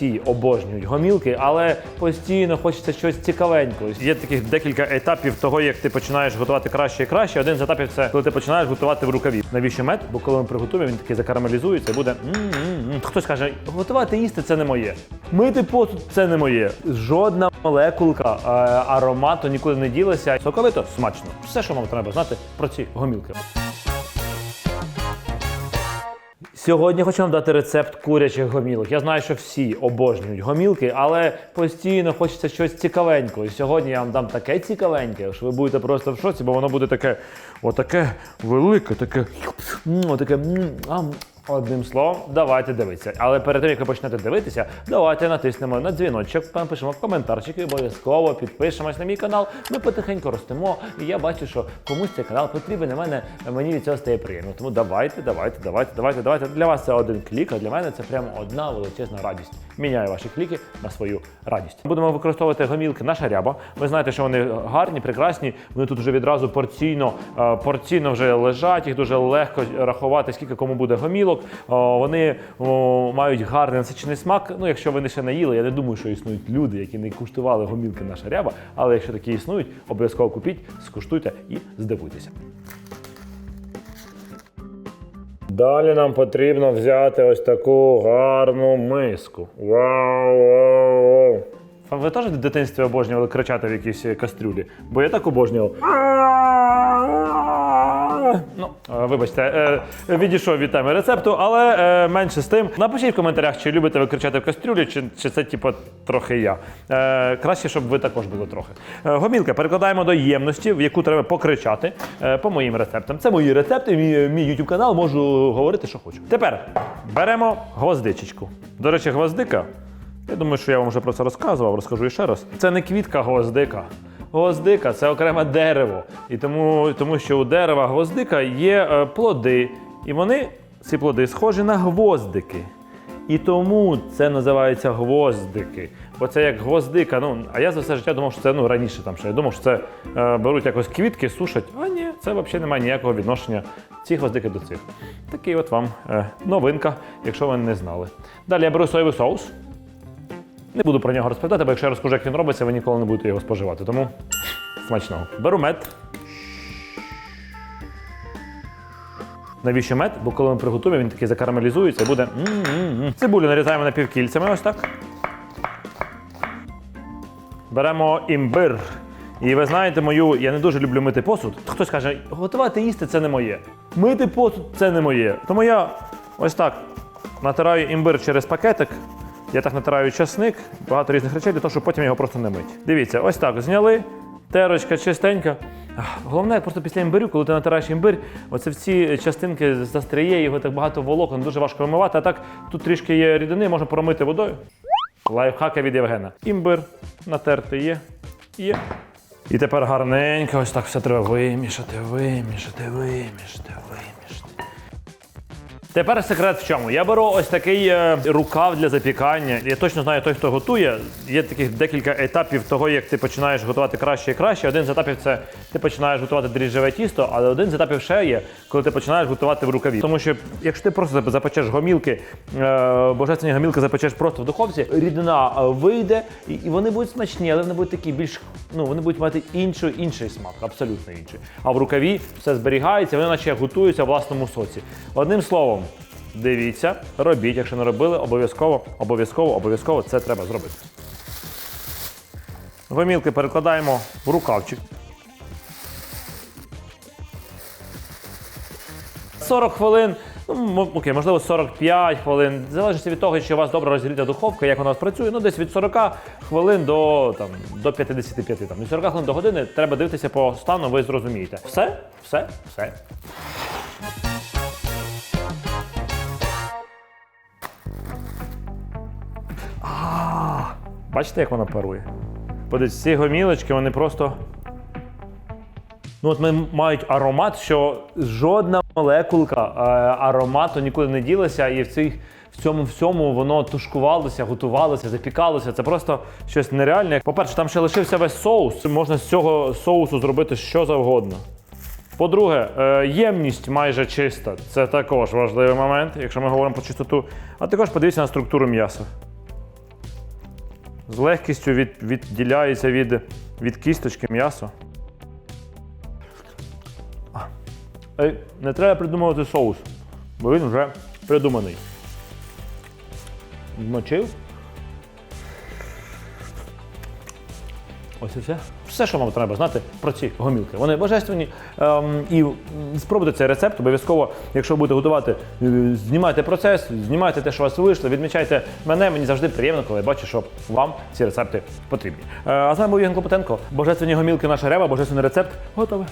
всі обожнюють гомілки, але постійно хочеться щось цікавенького. Є таких декілька етапів того, як ти починаєш готувати краще і краще. Один з етапів це коли ти починаєш готувати в рукаві. Навіщо мед? Бо коли ми приготуємо, він такий закарамелізується і буде. м-м-м. Хтось каже, готувати їсти це не моє. Мити посуд це не моє. Жодна молекулка е, аромату нікуди не ділася. Соковито смачно. Все, що вам треба знати про ці гомілки. Сьогодні хочу вам дати рецепт курячих гомілок. Я знаю, що всі обожнюють гомілки, але постійно хочеться щось цікавенького. І сьогодні я вам дам таке цікавеньке, що ви будете просто в шоці, бо воно буде таке, отаке велике, таке, отаке. Одним словом, давайте дивитися. Але перед тим, як ви почнете дивитися, давайте натиснемо на дзвіночок, напишемо коментарчик і обов'язково підпишемось на мій канал. Ми потихеньку ростемо, і я бачу, що комусь цей канал потрібен. мене мені від цього стає приємно. Тому давайте, давайте, давайте, давайте, давайте. Для вас це один клік, а для мене це прямо одна величезна радість. Міняю ваші кліки на свою радість. Будемо використовувати гомілки наша ряба. Ви знаєте, що вони гарні, прекрасні. Вони тут вже відразу порційно, е, порційно вже лежать. Їх дуже легко рахувати, скільки кому буде гомілок. Вони мають гарний насичений смак. Ну, якщо ви не ще не їли, я не думаю, що існують люди, які не куштували гомілки наша ряба. Але якщо такі існують, обов'язково купіть, скуштуйте і здивуйтеся. Далі нам потрібно взяти ось таку гарну миску. Вау, вау, вау. Ви теж в дитинстві обожнювали кричати в якійсь кастрюлі? Бо я так обожнював. Ну, е, вибачте, е, відійшов від теми рецепту, але е, менше з тим. Напишіть в коментарях, чи любите ви кричати в кастрюлі, чи, чи це типу трохи я. Краще, щоб ви також були трохи. Гомілка перекладаємо до ємності, в яку треба покричати по моїм рецептам. Це мої рецепти, мій, мій YouTube канал, можу говорити, що хочу. Тепер беремо гвоздичечку. До речі, гвоздика. Я думаю, що я вам вже про це розказував, розкажу ще раз. Це не квітка гвоздика. Гвоздика це окреме дерево. І тому, тому що у дерева гвоздика є е, плоди. І вони, ці плоди, схожі на гвоздики. І тому це називається гвоздики. Бо це як гвоздика. Ну, а я за все життя думав, що це ну, раніше там ще. Я думав, що це е, беруть якось квітки, сушать. А ні, це взагалі немає ніякого відношення ці гвоздики до цих. Такий от вам е, новинка, якщо ви не знали. Далі я беру соєвий соус. Не буду про нього розповідати, бо якщо я розкажу, як він робиться, ви ніколи не будете його споживати. Тому смачного. Беру мед. Навіщо мед? Бо коли ми приготуємо, він такий закарамелізується і буде. м-м-м. Цибулю нарізаємо напівкільцями. Ось так. Беремо імбир. І ви знаєте мою, я не дуже люблю мити посуд. Хтось каже, готувати їсти це не моє. Мити посуд це не моє. Тому я ось так натираю імбир через пакетик. Я так натираю часник, багато різних речей, для того, щоб потім його просто не мити. Дивіться, ось так зняли, терочка чистенька. Головне, просто після імбирю, коли ти натираєш імбир, оце в ці частинки застряє, його так багато волокон, дуже важко вимивати. А так тут трішки є рідини, можна промити водою. Лайфхаки від Євгена. Імбир натертий є. Є. І тепер гарненько, ось так все треба вимішати, вимішати, вимішати, вимішати. Тепер секрет в чому? Я беру ось такий е, рукав для запікання. Я точно знаю, той, хто готує. Є таких декілька етапів того, як ти починаєш готувати краще і краще. Один з етапів це ти починаєш готувати дріжджеве тісто, але один з етапів ще є, коли ти починаєш готувати в рукаві. Тому що якщо ти просто запечеш гомілки, е, божественні гомілки запечеш просто в духовці, рідина е, вийде, і, вони будуть смачні, але вони будуть такі більш, ну вони будуть мати іншу, інший смак, абсолютно інший. А в рукаві все зберігається, вони наче готуються в власному соці. Одним словом. Дивіться, робіть, якщо не робили, обов'язково, обов'язково, обов'язково це треба зробити. Гомілки перекладаємо в рукавчик. 40 хвилин, ну, окей, можливо, 45 хвилин. В залежності від того, чи у вас добре розігріта духовка, як вона працює, ну десь від 40 хвилин до, там, до 55. Там. Від 40 хвилин до години треба дивитися по стану, ви зрозумієте. Все, все, все. Бачите, як вона парує? Подивіться, ці гомілочки, вони просто. Ну, от вони мають аромат, що жодна молекулка е, аромату нікуди не ділася, і в цих. В цьому всьому воно тушкувалося, готувалося, запікалося. Це просто щось нереальне. По-перше, там ще лишився весь соус. Можна з цього соусу зробити що завгодно. По-друге, е, ємність майже чиста. Це також важливий момент, якщо ми говоримо про чистоту. А також подивіться на структуру м'яса. З легкістю від, відділяється від, від кісточки м'ясо. Не треба придумувати соус, бо він вже придуманий. Вмочив. Ось і все. Все, що вам треба знати про ці гомілки. Вони божественні. Ем, і спробуйте цей рецепт. Обов'язково, якщо будете готувати, е, знімайте процес, знімайте те, що у вас вийшло, відмічайте мене. Мені завжди приємно, коли я бачу, що вам ці рецепти потрібні. Е, а з вами був Євген Клопотенко. Божественні гомілки наша рева, божественний рецепт. Готове.